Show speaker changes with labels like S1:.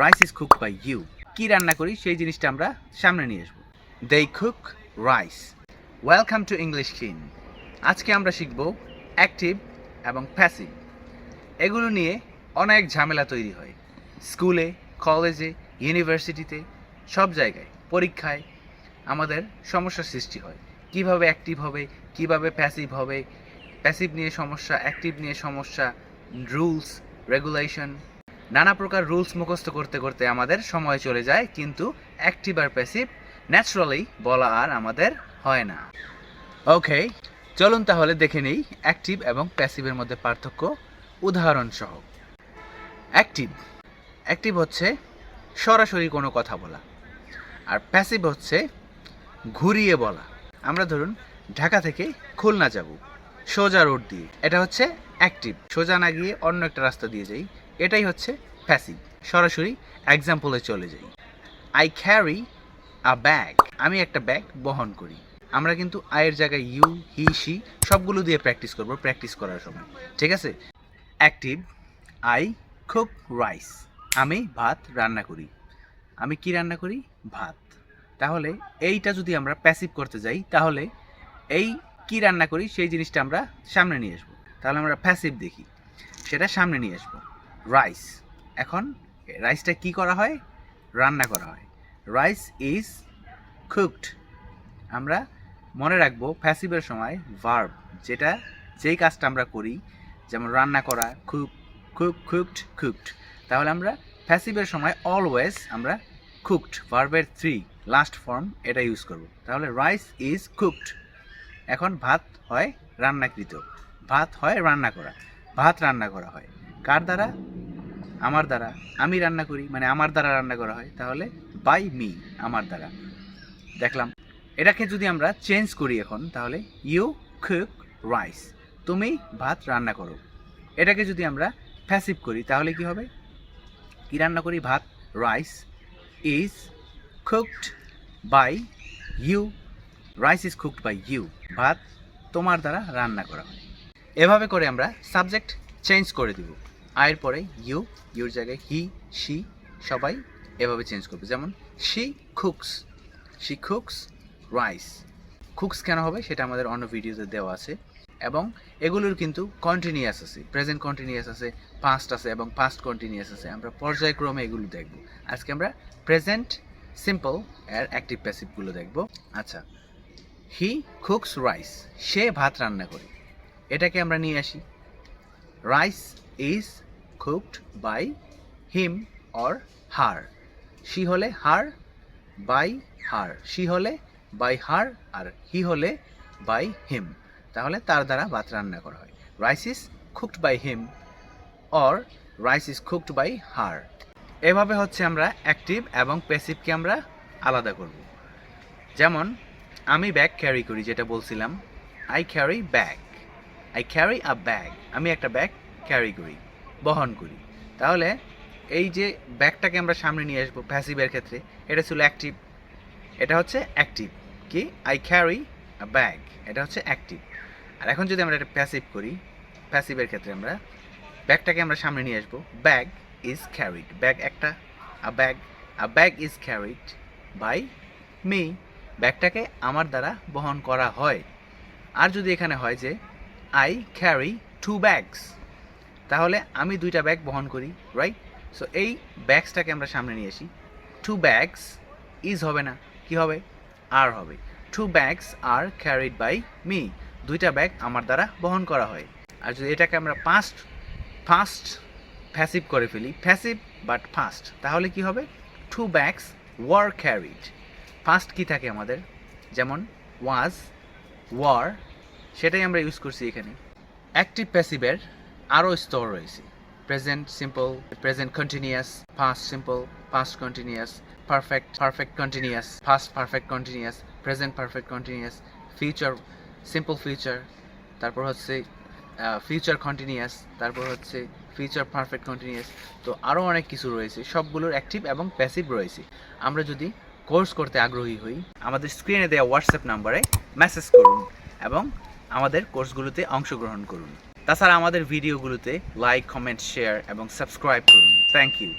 S1: Rice is cook by you কি রান্না করি? সেই জিনিসটা আমরা সামনে নিয়ে আসব। The cook rice welcome to English কিন আজকে আমরা শিখব অ্যাক্টিভ এবং প্যাসিভ এগুলো নিয়ে অনেক ঝামেলা তৈরি হয়। স্কুলে, কলেজে, ইউনিভার্সিটিতে, সব জায়গায়, পরীক্ষায় আমাদের সমস্যার সৃষ্টি হয়। কীভাবে অ্যাক্টিভ হবে? কীভাবে প্যাসিভ হবে? প্যাসিভ নিয়ে সমস্যা অ্যাক্টিভ নিয়ে সমস্যা রুলস রেগুলেশন নানা প্রকার রুলস মুখস্থ করতে করতে আমাদের সময় চলে যায়, কিন্তু অ্যাক্টিভ আর প্যাসিভ ন্যাচারালি বলা আর আমাদের হয় না। ওকে চলুন তাহলে দেখে নেই অ্যাক্টিভ এবং প্যাসিভের মধ্যে পার্থক্য উদাহরণ সহ। অ্যাক্টিভ অ্যাক্টিভ হচ্ছে সরাসরি কোনো কথা বলা, আর প্যাসিভ হচ্ছে ঘুরিয়ে বলা। আমরা ধরুন ঢাকা থেকে খুলনা যাব, সোজা রোড দিয়ে। এটা হচ্ছে অ্যাক্টিভ সোজা না গিয়ে অন্য একটা রাস্তা দিয়ে যাই। এটাই হচ্ছে প্যাসিভ সরাসরি এক্সাম্পলে চলে যাই। আই ক্যারি আ ব্যাগ আমি একটা ব্যাগ বহন করি। আমরা কিন্তু আয়ের জায়গায় ইউ হি সি সবগুলো দিয়ে প্র্যাকটিস করব প্র্যাকটিস করার সময়। ঠিক আছে? অ্যাক্টিভ আই কুক রাইস আমি ভাত রান্না করি। আমি কি রান্না করি? ভাত। তাহলে এইটা যদি আমরা প্যাসিভ করতে যাই, তাহলে এই কি রান্না করি, সেই জিনিসটা আমরা সামনে নিয়ে আসব। তাহলে আমরা প্যাসিভ দেখি। সেটা সামনে নিয়ে আসব। রাইস এখন রাইসটা কি করা হয়? রান্না করা হয়। রাইস ইজ কুকড আমরা মনে রাখব প্যাসিভের সময় ভার্ব যেটা যেই কাজটা আমরা করি, যেমন রান্না করা খুব খুব কুকড কুকড তাহলে আমরা প্যাসিভের সময় অলওয়েজ আমরা কুকড ভার্বের থ্রি লাস্ট ফর্ম এটা ইউজ করব। তাহলে রাইস ইজ কুকড এখন ভাত হয় রান্নাকৃত। ভাত হয় রান্না করা। ভাত রান্না করা হয়। কার দ্বারা? আমার দ্বারা, আমি রান্না করি মানে আমার দ্বারা রান্না করা হয়, তাহলে বাই মি আমার দ্বারা। দেখলাম, এটাকে যদি আমরা চেঞ্জ করি এখন, তাহলে ইউ কুক রাইস তুমি ভাত রান্না করো। এটাকে যদি আমরা ফ্যাসিভ করি, তাহলে কি হবে? কি রান্না করি? ভাত rice is cooked by you rice is cooked by you ভাত তোমার দ্বারা রান্না করা হয়। এভাবে করে আমরা সাবজেক্ট চেঞ্জ করে দিব। আয়ের পরে ইউ, ইউর জায়গায় হি, শি, সবাই এভাবে চেঞ্জ করবে। যেমন, she cooks she cooks rice. Cooks কেন হবে? সেটা আমাদের অন্য ভিডিওতে দেওয়া আছে। এবং এগুলোর কিন্তু কন্টিনিউয়াস আছে। প্রেজেন্ট কন্টিনিউয়াস আছে পাস্ট আছে এবং পাস্ট কন্টিনিউয়াস আছে। আমরা পর্যায়ক্রমে এগুলো দেখব। আজকে আমরা প্রেজেন্ট সিম্পল এর অ্যাক্টিভ প্যাসিভগুলো দেখব। আচ্ছা হি কুকস রাইস সে ভাত রান্না করে। এটাকে আমরা নিয়ে আসি। Rice is cooked by him or her she হলে হার বাই হার সি হলে বাই হার আর হি হলে বাই হিম তাহলে তার দ্বারা ভাত রান্না করা হয়। Rice is cooked by him or rice is cooked by her এভাবে হচ্ছে আমরা অ্যাক্টিভ এবং প্যাসিভকে আমরা আলাদা করব। যেমন, আমি ব্যাগ ক্যারি করি, যেটা বলছিলাম। I carry bag I carry a bag আমি একটা ব্যাগ ক্যারি করি, বহন করি। তাহলে এই যে ব্যাগটাকে আমরা সামনে নিয়ে আসব প্যাসিভের ক্ষেত্রে, এটা ছিল অ্যাক্টিভ এটা হচ্ছে অ্যাক্টিভ কি? আই ক্যারি আ ব্যাগ এটা হচ্ছে অ্যাক্টিভ আর এখন যদি আমরা এটা প্যাসিভ করি প্যাসিভের ক্ষেত্রে আমরা ব্যাগটাকে আমরা সামনে নিয়ে আসব। ব্যাগ ইজ ক্যারিড ব্যাগ একটা a bag a bag is carried by me ব্যাগটাকে আমার দ্বারা বহন করা হয়। আর যদি এখানে হয় যে আই ক্যারি টু ব্যাগস তাহলে আমি দুইটা ব্যাগ বহন করি রাইট সো এই ব্যাগসটাকে আমরা সামনে নিয়ে আসি। টু ব্যাগস ইজ হবে না। কি হবে? আর হবে। Two bags are carried by me দুইটা ব্যাগ আমার দ্বারা বহন করা হয়। আর যদি এটাকে আমরা পাস্ট ফাস্ট প্যাসিভ করে ফেলি ফ্যাসিভ বাট ফাস্ট তাহলে কি হবে? Two bags were carried first কি থাকে আমাদের? যেমন ওয়াজ ওয়ার সেটাই আমরা ইউজ করছি এখানে। অ্যাক্টিভ প্যাসিভের আরও স্তর রয়েছে। Present simple present continuous past simple past continuous perfect perfect continuous past perfect continuous present perfect continuous future simple future তারপর হচ্ছে ফিউচার কন্টিনিউয়াস তারপর হচ্ছে ফিউচার পারফেক্ট কন্টিনিউয়াস তো আরও অনেক কিছু রয়েছে। সবগুলোর অ্যাক্টিভ এবং প্যাসিভ রয়েছে। আমরা যদি কোর্স করতে আগ্রহী হই, আমাদের স্ক্রিনে দেওয়া হোয়াটসঅ্যাপ নাম্বারে মেসেজ করুন এবং আমাদের কোর্সগুলোতে অংশগ্রহণ করুন। তাছাড়া আমাদের ভিডিওগুলোতে লাইক কমেন্ট শেয়ার এবং সাবস্ক্রাইব করুন। Thank you